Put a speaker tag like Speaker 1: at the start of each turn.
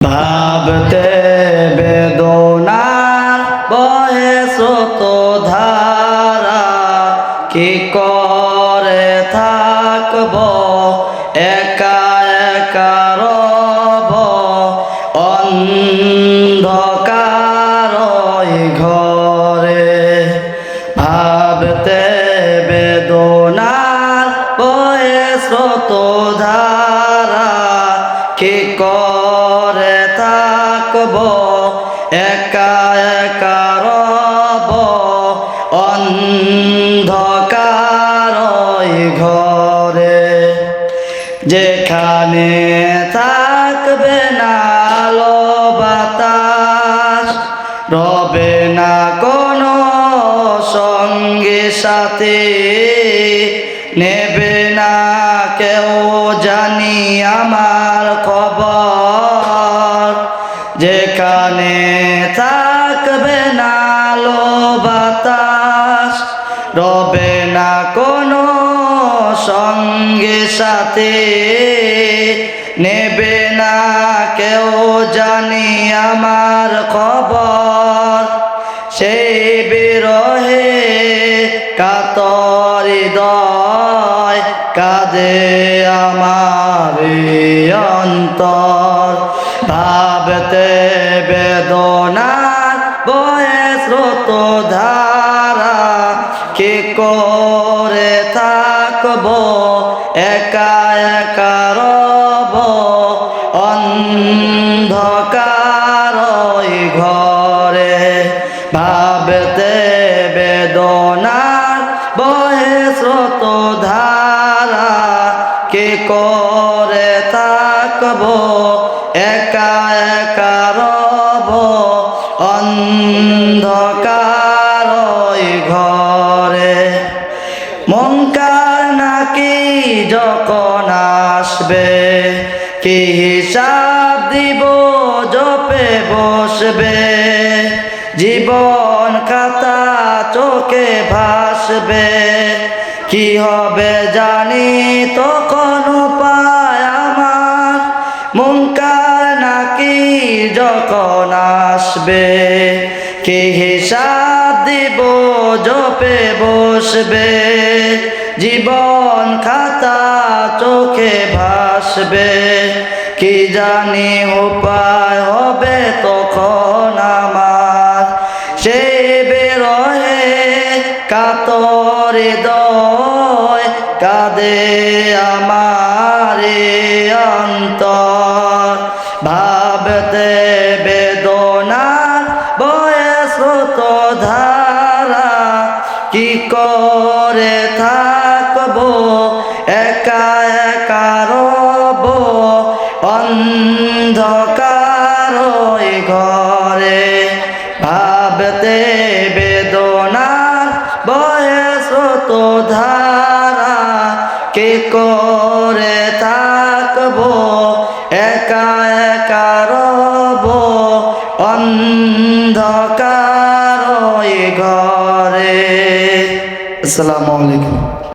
Speaker 1: ভাবতে বেদনার বয়স তো ধারা। কি করে থাকব? একা একা রব। অন্ধকার ঘরে। ভাবতে বেদনার বয়স তো ধারা। কি করে থাকব একা একা রব, অন্ধকার ঘরে। যেখানে থাকবে না আলো বাতাস, রবে না কোনো সঙ্গে সাথে, নেবে না কেউ জানি আমার। যেখানে থাকবে না লো বাতাস, রবে না কোনো সঙ্গে সাথে, নেবে না কেউ জানি আমার খবর সেই বিরহে কাতর দয় কাঁদে আমার অন্তর, ভাবতে করে থাকব, একা একা রব। অন্ধকার ঘরে ভাবতে বেদনার বয়স তো ধারা। কে করে থাকব, একা একা রব। অন্ধকার যখন আসবে, কি হিসাব দিব, জপে বসবে? জীবন খাতা চোখে ভাসবে। কি হবে জানি তখন পায় আমার। মুঙ্কার নাকি যখন আসবে, কি হিসাব দিব, জপে বসবে? জীবন খাতা চোখে ভাসবে। কি জানি উপায় হবে তখন আমার। সে বেরোহে কাতর দয় কাদে আমারে অন্তর। ভাবতে বেদনার বয়স তো ধারা, কি করে থাকব অন্ধকার ঘরে ভাবতে বেদনার বয়স তো ধারা। কে করে থাকব? একা একা রব? অন্ধকার ঘরে। আসসালামু আলাইকুম।